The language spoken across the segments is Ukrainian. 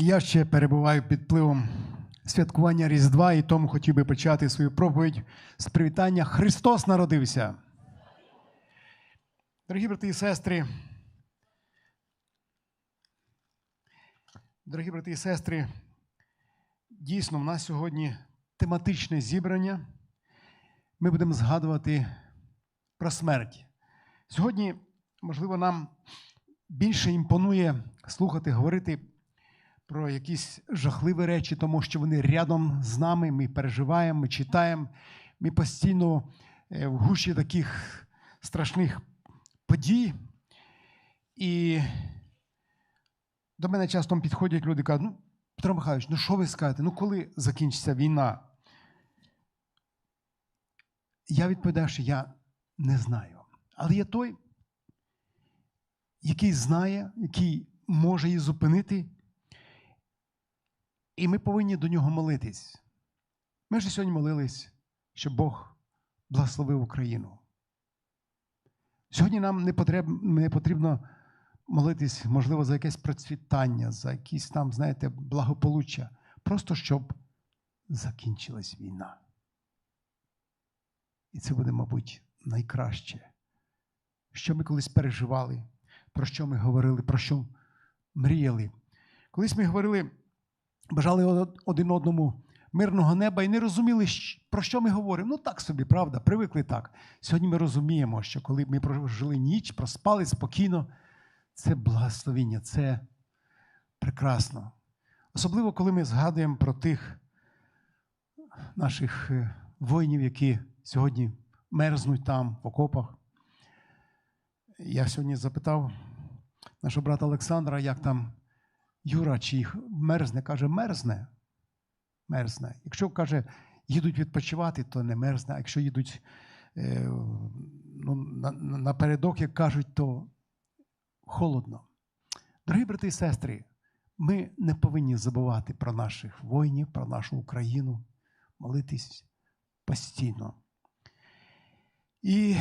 Я ще перебуваю під впливом святкування Різдва і тому хотів би почати свою проповідь з привітання Христос народився. Дорогі брати і сестри, дорогі брати і сестри, дійсно, в нас сьогодні тематичне зібрання. Ми будемо згадувати про смерть. Сьогодні, можливо, нам більше імпонує слухати, говорити про якісь жахливі речі, тому що вони рядом з нами, ми переживаємо, ми читаємо. Ми постійно е, в гущі таких страшних подій. І до мене часто підходять люди і кажуть, ну, Петро Михайлович, ну що ви скажете? Ну коли закінчиться війна? Я відповідаю, що я не знаю. Але є той, який знає, який може її зупинити. І ми повинні до нього молитись. Ми вже сьогодні молились, щоб Бог благословив Україну. Сьогодні нам не потрібно, не потрібно молитись, можливо, за якесь процвітання, за якісь там, знаєте, благополуччя. Просто щоб закінчилась війна. І це буде, мабуть, найкраще. Що ми колись переживали, про що ми говорили, про що мріяли. Колись ми говорили, бажали один одному мирного неба і не розуміли, про що ми говоримо. Ну так собі, правда, привикли так. Сьогодні ми розуміємо, що коли ми прожили ніч, проспали спокійно, це благословіння, це прекрасно. Особливо, коли ми згадуємо про тих наших е, воїнів, які сьогодні мерзнуть там в окопах. Я сьогодні запитав нашого брата Олександра, як там Юра, чи їх мерзне, каже, мерзне. Мерзне. Якщо каже, їдуть відпочивати, то не мерзне. А якщо їдуть е, ну, напередок, як кажуть, то холодно. Дорогі брати і сестри, ми не повинні забувати про наших воїнів, про нашу Україну, молитись постійно. І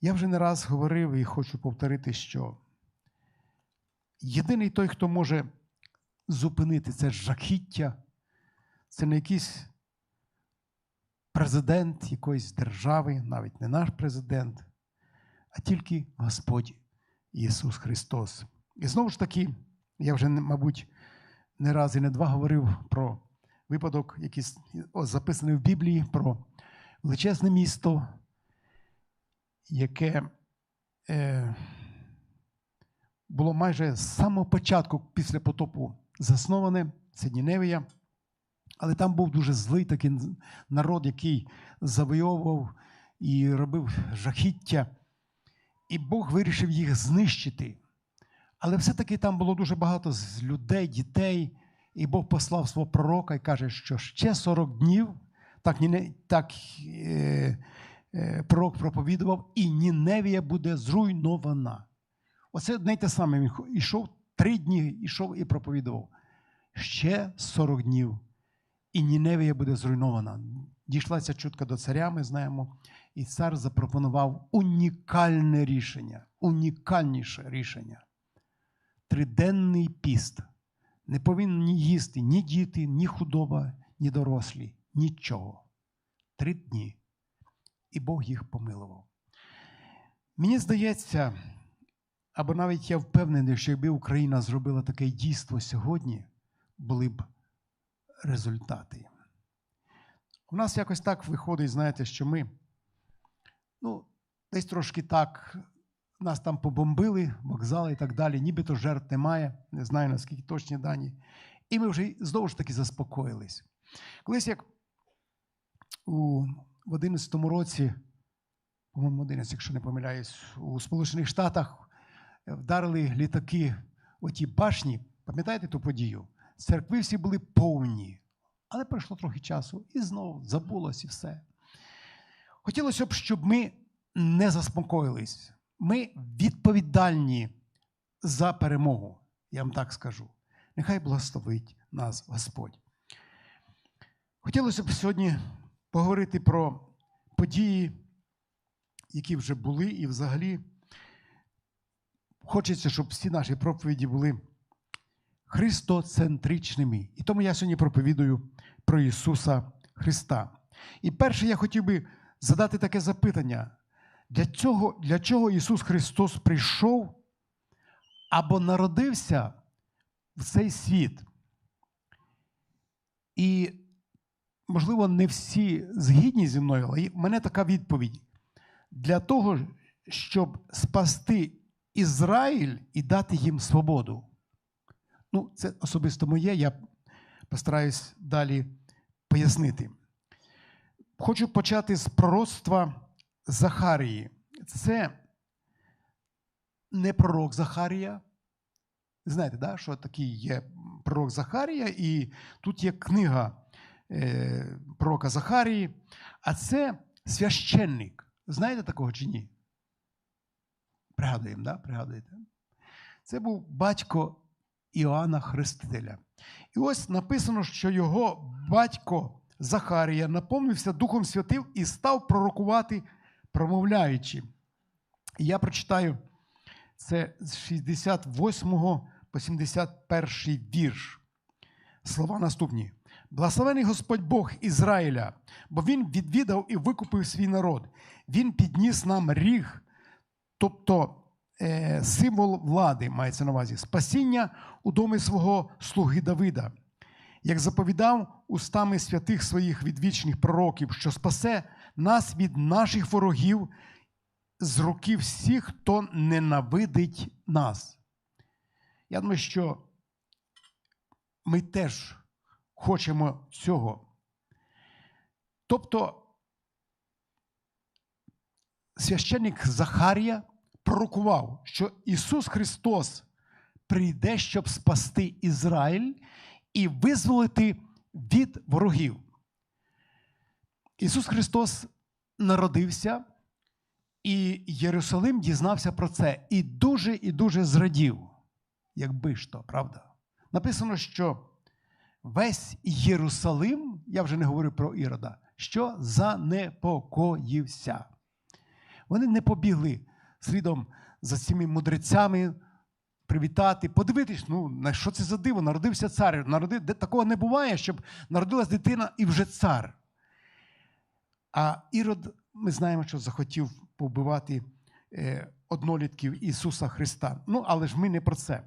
я вже не раз говорив і хочу повторити, що єдиний той, хто може зупинити це жахіття, це не якийсь президент якоїсь держави, навіть не наш президент, а тільки Господь Ісус Христос. І знову ж таки, я вже, мабуть, не раз і не два говорив про випадок, який записаний в Біблії, про величезне місто, яке е, було майже з самого початку після потопу засноване, це Ніневія. Але там був дуже злий такий народ, який завойовував і робив жахіття. І Бог вирішив їх знищити. Але все-таки там було дуже багато людей, дітей, і Бог послав свого пророка і каже, що ще 40 днів так так е, е, пророк проповідував, і Ніневія буде зруйнована. Оце не те саме. Він йшов три дні, йшов і проповідував. Ще 40 днів. І Ніневія буде зруйнована. Дійшлася чутка до царя, ми знаємо, і цар запропонував унікальне рішення, унікальніше рішення. Триденний піст. Не повинні їсти ні діти, ні худоба, ні дорослі, нічого. Три дні. І Бог їх помилував. Мені здається, або навіть я впевнений, що якби Україна зробила таке дійство сьогодні, були б результати. У нас якось так виходить, знаєте, що ми ну, десь трошки так, нас там побомбили, вокзали і так далі, нібито жертв немає, не знаю наскільки точні дані. І ми вже знову ж таки заспокоїлись. Колись як у, в 11 році, по-моєму, 11, якщо не помиляюсь, у Сполучених Штатах вдарили літаки оті башні, пам'ятаєте ту подію? Церкви всі були повні. Але пройшло трохи часу і знову забулось і все. Хотілося б, щоб ми не заспокоїлись. Ми відповідальні за перемогу, я вам так скажу. Нехай благословить нас Господь. Хотілося б сьогодні поговорити про події, які вже були, і взагалі хочеться, щоб всі наші проповіді були христоцентричними. І тому я сьогодні проповідую про Ісуса Христа. І перше, я хотів би задати таке запитання: для цього, для чого Ісус Христос прийшов або народився в цей світ? І, можливо, не всі згідні зі мною, але в мене така відповідь. Для того, щоб спасти Ізраїль і дати їм свободу. Ну, це особисто моє, я постараюсь далі пояснити. Хочу почати з пророцтва Захарії. Це не пророк Захарія. Знаєте, да, що такий є пророк Захарія, і тут є книга е, пророка Захарії, а це священник. Знаєте такого чи ні? Пригадуємо, да? Пригадуєте? Це був батько Іоанна Хрестителя. І ось написано, що його батько Захарія наповнився Духом Святим і став пророкувати, промовляючи. І я прочитаю це з 68 по 71 вірш. Слова наступні. Благословений Господь Бог Ізраїля, бо Він відвідав і викупив свій народ. Він підніс нам ріг, тобто е, символ влади, мається на увазі, спасіння у домі свого слуги Давида, як заповідав устами святих своїх відвічних пророків, що спасе нас від наших ворогів з руки всіх, хто ненавидить нас. Я думаю, що ми теж хочемо цього. Тобто, священник Захарія пророкував, що Ісус Христос прийде, щоб спасти Ізраїль і визволити від ворогів. Ісус Христос народився, і Єрусалим дізнався про це і дуже і дуже зрадів, якби ж то, правда? Написано, що весь Єрусалим, я вже не говорю про Ірода, що занепокоївся. Вони не побігли слідом за цими мудрецями привітати, подивитись, ну, на що це за диво? Народився цар. Народив... Такого не буває, щоб народилась дитина і вже цар. А Ірод, ми знаємо, що захотів побивати е, однолітків Ісуса Христа. Ну, але ж ми не про це.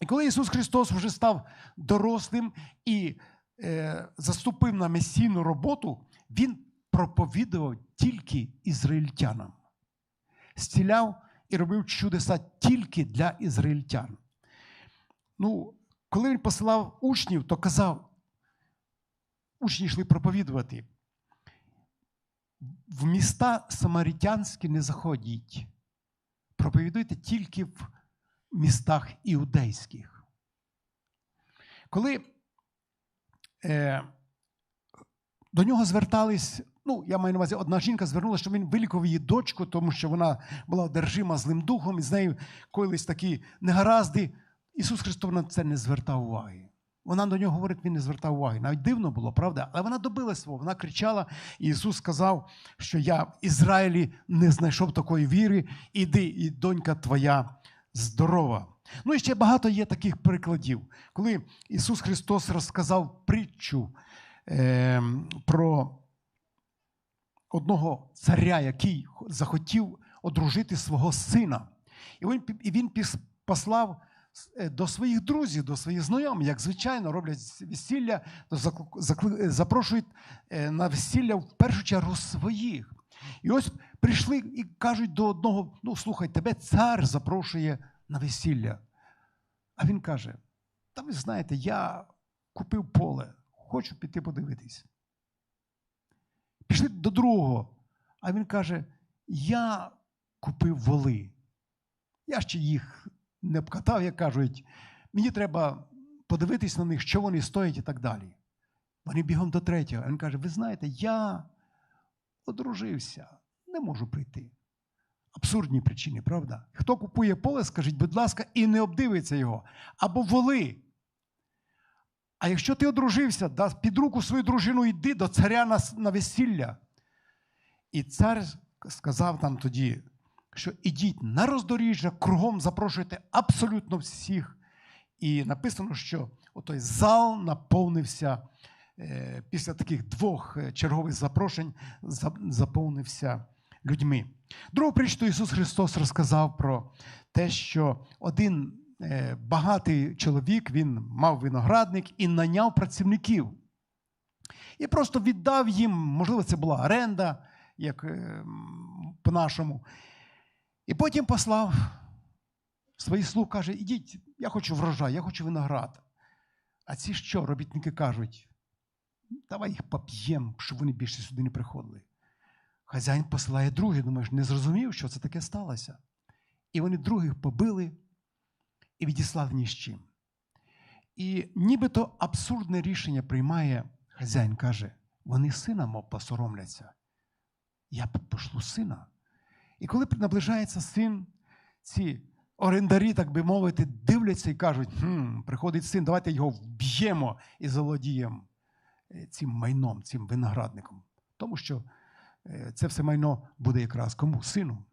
І коли Ісус Христос вже став дорослим і е, заступив на месійну роботу, Він проповідував тільки ізраїльтянам, зціляв і робив чудеса тільки для ізраїльтян. Ну, коли він посилав учнів, то казав, учні йшли проповідувати. В міста самаритянські не заходіть. Проповідуйте тільки в містах іудейських. Коли е, до нього звертались, ну, я маю на увазі, одна жінка звернулася, що він вилікував її дочку, тому що вона була одержима злим духом, і з нею коїлись такі негаразди. Ісус Христос на це не звертав уваги. Вона до нього говорить, він не звертав уваги. Навіть дивно було, правда? Але вона добила свого. Вона кричала, і Ісус сказав, що я в Ізраїлі не знайшов такої віри, іди, і донька твоя здорова. Ну і ще багато є таких прикладів, коли Ісус Христос розказав притчу е, про одного царя, який захотів одружити свого сина. І він, і він послав е, до своїх друзів, до своїх знайомих, як звичайно, роблять весілля, то запрошують е, на весілля в першу чергу своїх. І ось прийшли і кажуть до одного: ну, слухай, тебе цар запрошує на весілля. А він каже: Та ви знаєте, я купив поле, хочу піти подивитись. Пішли до другого. А він каже: Я купив воли. Я ще їх не обкатав, як кажуть, мені треба подивитись на них, що вони стоять і так далі. Вони бігом до третього. Він каже: Ви знаєте, я одружився, не можу прийти. Абсурдні причини, правда? Хто купує поле, скажіть, будь ласка, і не обдивиться його. Або воли. А якщо ти одружився, да, під руку свою дружину йди до царя на, на весілля. І цар сказав там тоді, що ідіть на роздоріжжя, кругом запрошуйте абсолютно всіх І написано, що отой зал наповнився е, після таких двох е, чергових запрошень, за- заповнився людьми. Другу притчу Ісус Христос розказав про те, що один багатий чоловік він мав виноградник і наняв працівників. І просто віддав їм, можливо, це була оренда, як е, по-нашому. І потім послав своїх слуг, каже: ідіть, я хочу врожай, я хочу виноград. А ці що, робітники кажуть, давай їх поп'ємо, щоб вони більше сюди не приходили. Хазяїн посилає других, думаєш, не зрозумів, що це таке сталося. І вони других побили і відіслали ні з чим. І нібито абсурдне рішення приймає хазяїн, каже: вони сина мов посоромляться. Я пошлю сина. І коли наближається син, ці орендарі, так би мовити, дивляться і кажуть: хм, приходить син, давайте його вб'ємо і заволодіємо е, цим майном, цим виноградником. Тому що е, це все майно буде якраз кому? Сину.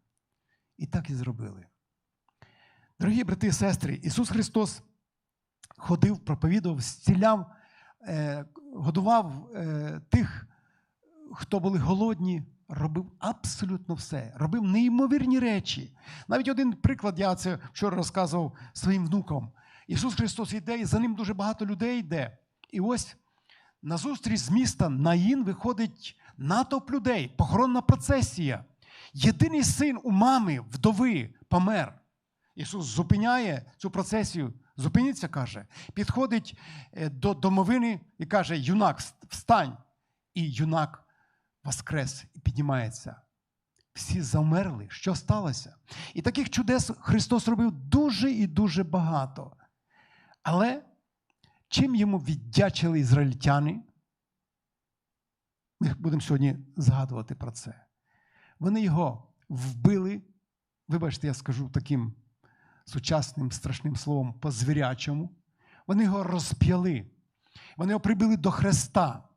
І так і зробили. Дорогі брати і сестри, Ісус Христос ходив, проповідував, зціляв, е, годував е, тих, хто були голодні, робив абсолютно все, робив неймовірні речі. Навіть один приклад, я це вчора розказував своїм внукам. Ісус Христос йде, і за ним дуже багато людей йде. І ось на зустріч з міста Наїн виходить натовп людей, похоронна процесія. Єдиний син у мами, вдови, помер. Ісус зупиняє цю процесію, зупиніться, каже, підходить е, до домовини і каже: Юнак, встань. І юнак воскрес і піднімається. Всі замерли. Що сталося? І таких чудес Христос робив дуже і дуже багато. Але чим йому віддячили ізраїльтяни? Ми будемо сьогодні згадувати про це. Вони його вбили. Вибачте, я скажу таким сучасним страшним словом по-звірячому. Вони його розп'яли. Вони його прибили до хреста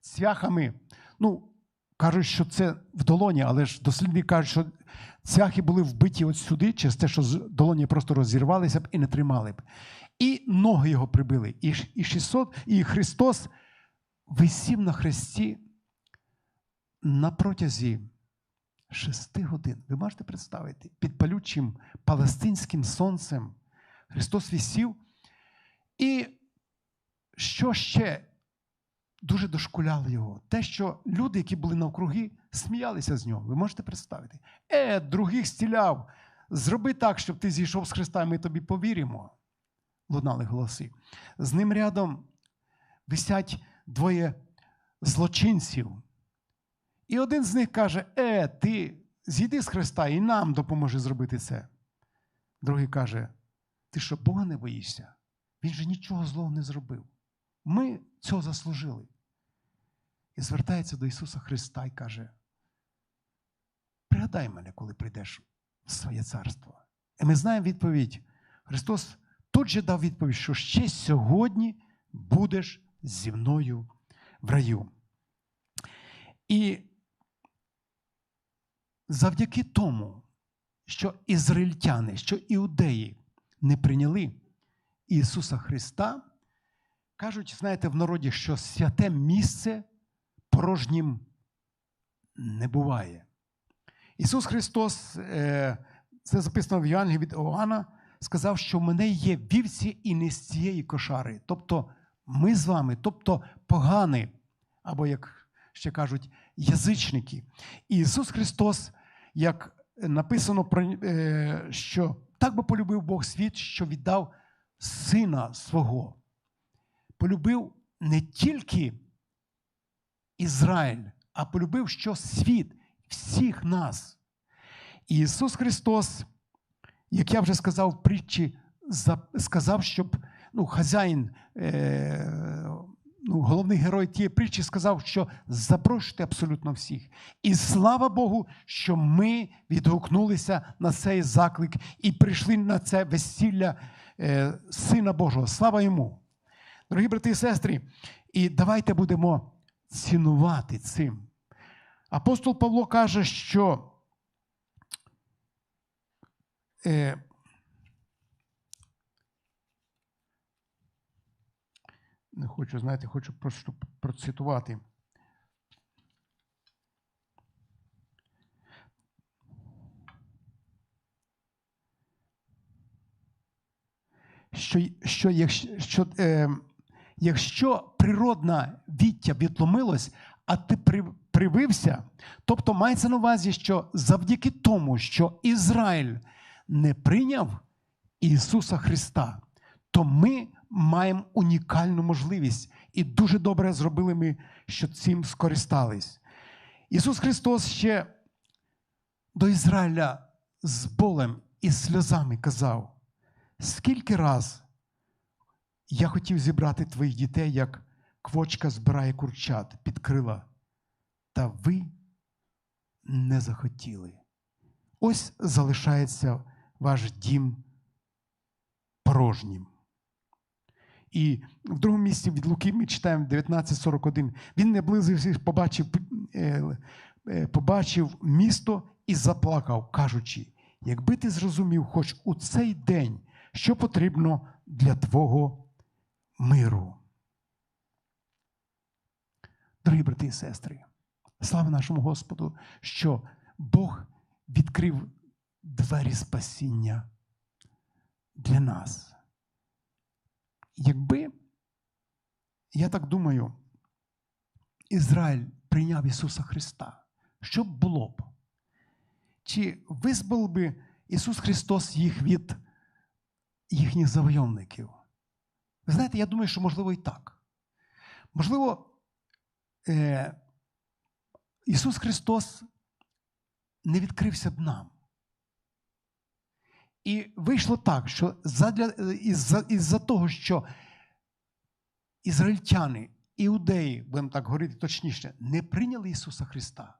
цвяхами. Ну, кажуть, що це в долоні, але ж дослідники кажуть, що цвяхи були вбиті от сюди, через те, що долоні просто розірвалися б і не тримали б. І ноги його прибили. І, і 600, і Христос висів на хресті на протязі шести годин. Ви можете представити, під палючим палестинським сонцем Христос висів. І що ще дуже дошкуляло його? Те, що люди, які були навкруги, сміялися з нього. Ви можете представити? Е, других стіляв. Зроби так, щоб ти зійшов з Христа, і ми тобі повіримо. Лунали голоси. З ним рядом висять двоє злочинців. І один з них каже: Е, ти зійди з Христа і нам допоможи зробити це. Другий каже: Ти що Бога не боїшся? Він же нічого злого не зробив. Ми цього заслужили. І звертається до Ісуса Христа і каже: Пригадай мене, коли прийдеш в своє царство. І ми знаємо відповідь. Христос тут же дав відповідь, що ще сьогодні будеш зі мною в раю. І завдяки тому, що ізраїльтяни, що іудеї не прийняли Ісуса Христа, кажуть, знаєте, в народі, що святе місце порожнім не буває. Ісус Христос, е, це записано в Євангелії від Іоанна, сказав, що в мене є вівці і не з цієї кошари. Тобто ми з вами, тобто погані, або, як ще кажуть, язичники. І Ісус Христос, як написано, про, е, що так би полюбив Бог світ, що віддав Сина свого. Полюбив не тільки Ізраїль, а полюбив що світ, всіх нас. І Ісус Христос, як я вже сказав в притчі, сказав, щоб ну, хазяїн, е, ну, головний герой тієї притчі сказав, що запрошуйте абсолютно всіх. І слава Богу, що ми відгукнулися на цей заклик і прийшли на це весілля е, Сина Божого. Слава йому! Дорогі брати і сестри, і давайте будемо цінувати цим. Апостол Павло каже, що е, не хочу, знаєте, хочу просто процитувати. Що, що, якщо, що, е, якщо природна віття відломилось, а ти при, привився, тобто мається на увазі, що завдяки тому, що Ізраїль не прийняв Ісуса Христа, то ми маємо унікальну можливість. І дуже добре зробили ми, що цим скористались. Ісус Христос ще до Ізраїля з болем і сльозами казав: скільки раз я хотів зібрати твоїх дітей, як квочка збирає курчат під крила, та ви не захотіли. Ось залишається ваш дім порожнім. І в другому місці від Луки ми читаємо 19.41. Він не близився, побачив, е, е, побачив місто і заплакав, кажучи: якби ти зрозумів хоч у цей день, що потрібно для твого миру. Дорогі брати і сестри, слава нашому Господу, що Бог відкрив двері спасіння для нас. Якби, я так думаю, Ізраїль прийняв Ісуса Христа, що б було б? Чи визволив би Ісус Христос їх від їхніх завойовників? Ви знаєте, я думаю, що можливо і так. Можливо, е, Ісус Христос не відкрився б нам. І вийшло так, що задля, із-за, із-за того, що ізраїльтяни, іудеї, будемо так говорити точніше, не прийняли Ісуса Христа,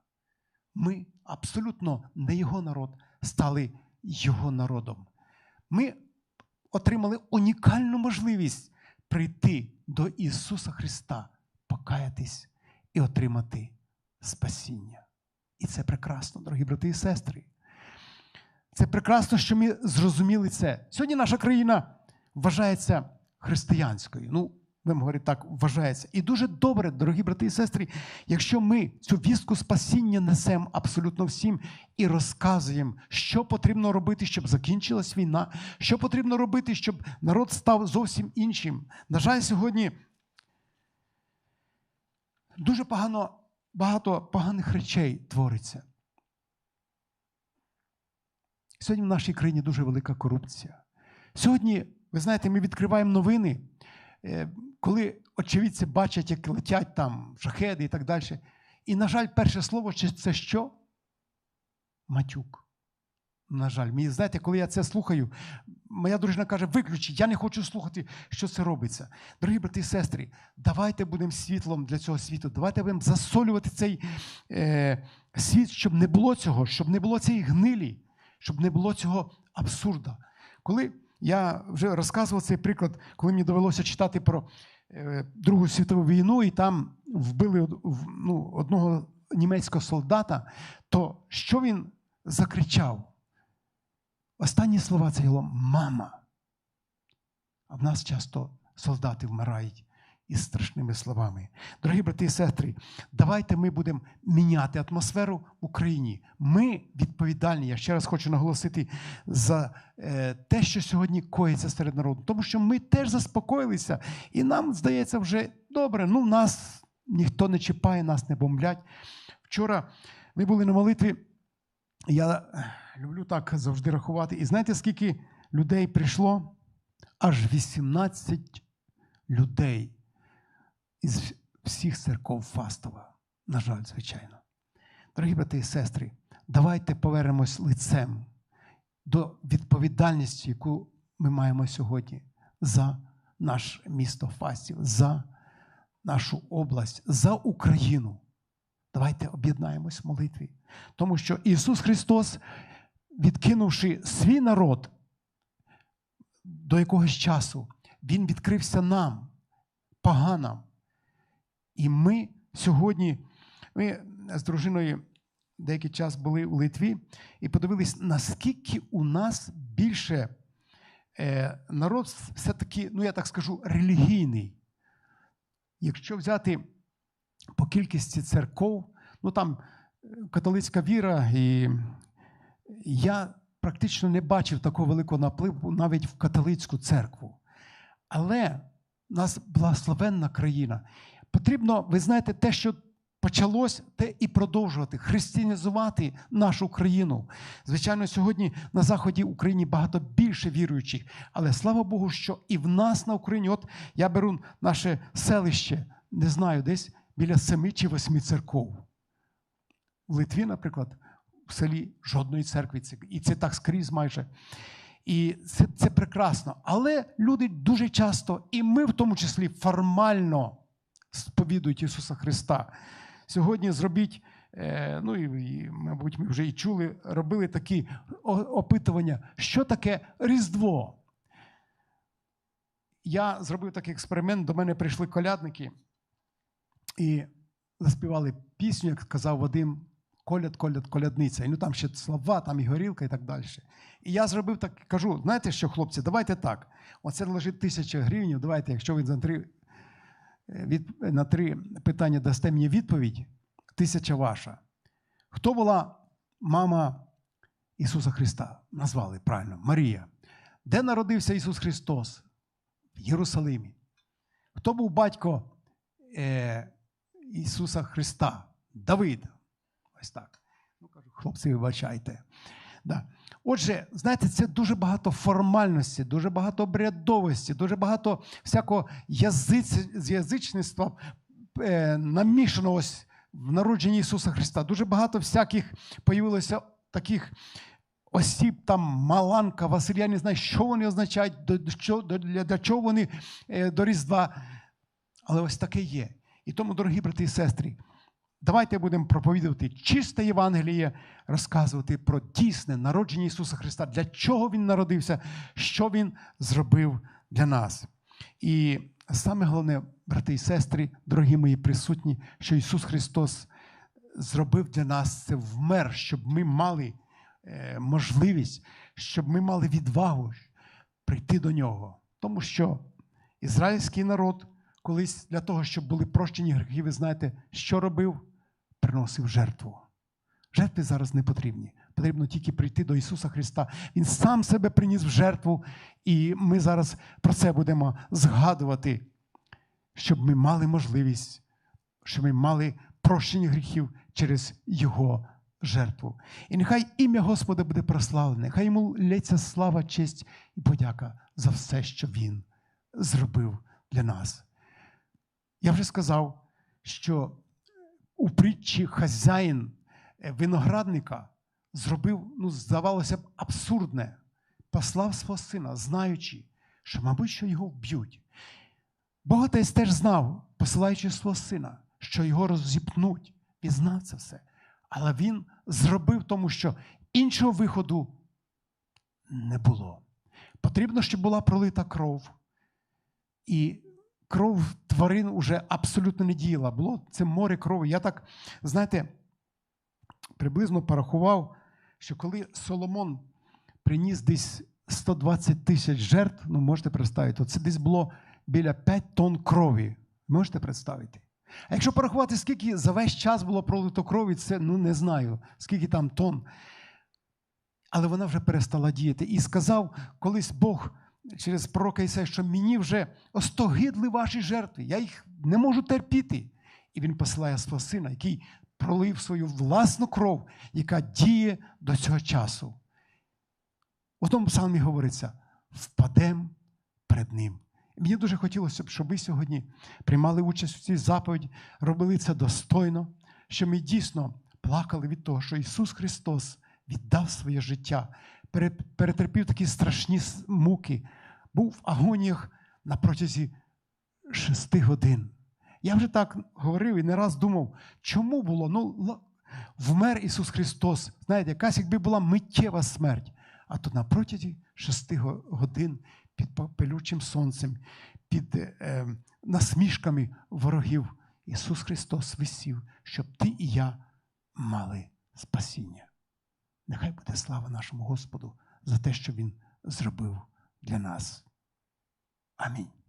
ми абсолютно не Його народ, стали Його народом. Ми отримали унікальну можливість прийти до Ісуса Христа, покаятись і отримати спасіння. І це прекрасно, дорогі брати і сестри. Це прекрасно, що ми зрозуміли це. Сьогодні наша країна вважається християнською. Ну, будемо говорити так, вважається. І дуже добре, дорогі брати і сестри, якщо ми цю вістку спасіння несемо абсолютно всім і розказуємо, що потрібно робити, щоб закінчилась війна, що потрібно робити, щоб народ став зовсім іншим. На жаль, сьогодні дуже погано, багато поганих речей твориться. Сьогодні в нашій країні дуже велика корупція. Сьогодні, ви знаєте, ми відкриваємо новини, е, коли очевидці бачать, як летять там шахеди і так далі. І, на жаль, перше слово це що? Матюк. На жаль, мені знаєте, коли я це слухаю, моя дружина каже: виключи, я не хочу слухати, що це робиться. Дорогі брати і сестри, давайте будемо світлом для цього світу. Давайте будемо засолювати цей е, світ, щоб не було цього, щоб не було цієї гнилі щоб не було цього абсурда. Коли я вже розказував цей приклад, коли мені довелося читати про е, Другу світову війну, і там вбили ну, одного німецького солдата, то що він закричав? Останні слова це було мама. А в нас часто солдати вмирають із страшними словами. Дорогі брати і сестри, давайте ми будемо міняти атмосферу в Україні. Ми відповідальні, я ще раз хочу наголосити за е, те, що сьогодні коїться серед народу. Тому що ми теж заспокоїлися, і нам здається вже добре. Ну, нас ніхто не чіпає, нас не бомблять. Вчора ми були на молитві. Я люблю так завжди рахувати. І знаєте, скільки людей прийшло? Аж 18 людей із всіх церков Фастова. На жаль, звичайно. Дорогі брати і сестри, давайте повернемось лицем до відповідальності, яку ми маємо сьогодні за наше місто Фастів, за нашу область, за Україну. Давайте об'єднаємось в молитві. Тому що Ісус Христос, відкинувши свій народ до якогось часу, Він відкрився нам, поганам. І ми сьогодні, ми з дружиною деякий час були у Литві і подивились, наскільки у нас більше е, народ все-таки, ну я так скажу, релігійний. якщо взяти по кількості церков, ну там е, католицька віра, і я практично не бачив такого великого напливу навіть в католицьку церкву. Але в нас благословенна країна. Потрібно, ви знаєте, те, що почалось, те і продовжувати, християнізувати нашу країну. Звичайно, сьогодні на заході України багато більше віруючих, але слава Богу, що і в нас на Україні, от я беру наше селище, не знаю, десь біля семи чи восьми церков. В Литві, наприклад, в селі жодної церкви, і це так скрізь майже. І це, це прекрасно. Але люди дуже часто, і ми в тому числі формально сповідують Ісуса Христа. Сьогодні зробіть, е, ну і, мабуть, ми вже і чули, робили такі опитування, що таке Різдво. Я зробив такий експеримент, до мене прийшли колядники і заспівали пісню, як сказав Вадим, коляд, коляд, колядниця. І ну там ще слова, там і горілка і так далі. І я зробив так, кажу: знаєте що, хлопці, давайте так. Оце лежить тисяча гривень, давайте, якщо ви за три, від, на три питання дасте мені відповідь, тисяча ваша. Хто була мама Ісуса Христа? Назвали правильно, Марія. Де народився Ісус Христос? В Єрусалимі. Хто був батько е, Ісуса Христа? Давид. Ось так. Ну, кажу, хлопці, вибачайте. Да. Отже, знаєте, це дуже багато формальності, дуже багато обрядовості, дуже багато всякого язиць, язичництва е, намішано в народженні Ісуса Христа. Дуже багато всяких появилося таких осіб, там Маланка, Василь, я не знаю, що вони означають, для чого вони е, до Різдва. Але ось таке є. І тому, дорогі брати і сестри, давайте будемо проповідувати чисте Євангеліє, розказувати про дійсне народження Ісуса Христа, для чого Він народився, що Він зробив для нас. І саме головне, брати і сестри, дорогі мої присутні, що Ісус Христос зробив для нас це вмер, щоб ми мали е, можливість, щоб ми мали відвагу прийти до Нього. Тому що ізраїльський народ колись для того, щоб були прощені гріхи, ви знаєте, що робив? Приносив жертву. Жертви зараз не потрібні. Потрібно тільки прийти до Ісуса Христа. Він сам себе приніс в жертву, і ми зараз про це будемо згадувати, щоб ми мали можливість, щоб ми мали прощення гріхів через Його жертву. І нехай ім'я Господа буде прославлене, хай йому лється слава, честь і подяка за все, що Він зробив для нас. Я вже сказав, що у притчі хазяїн е, виноградника зробив, ну, здавалося б, абсурдне. Послав свого сина, знаючи, що, мабуть, що його вб'ють. Богатець теж знав, посилаючи свого сина, що його роззіпнуть. Він знав це все. Але він зробив тому, що іншого виходу не було. Потрібно, щоб була пролита кров. І кров тварин уже абсолютно не діяла. Було це море крові. Я так, знаєте, приблизно порахував, що коли Соломон приніс десь 120 тисяч жертв, ну можете представити, то це десь було біля 5 тонн крові. Можете представити? А якщо порахувати, скільки за весь час було пролито крові, це ну не знаю, скільки там тонн. Але вона вже перестала діяти. І сказав колись Бог через пророка Ісая, що мені вже остогидли ваші жертви, я їх не можу терпіти. І він посилає свого сина, який пролив свою власну кров, яка діє до цього часу. У тому псалмі говориться: впадем перед ним. Мені дуже хотілося б, щоб ви сьогодні приймали участь у цій заповіді, робили це достойно, щоб ми дійсно плакали від того, що Ісус Христос віддав своє життя, перетерпів такі страшні муки, був в агоніях на протязі шести годин. Я вже так говорив і не раз думав, чому було? Ну, вмер Ісус Христос. Знаєте, якась якби була миттєва смерть, а то на протязі шести годин під пилючим сонцем, під е, е, насмішками ворогів Ісус Христос висів, щоб ти і я мали спасіння. Нехай буде слава нашому Господу за те, що Він зробив для нас. Амінь.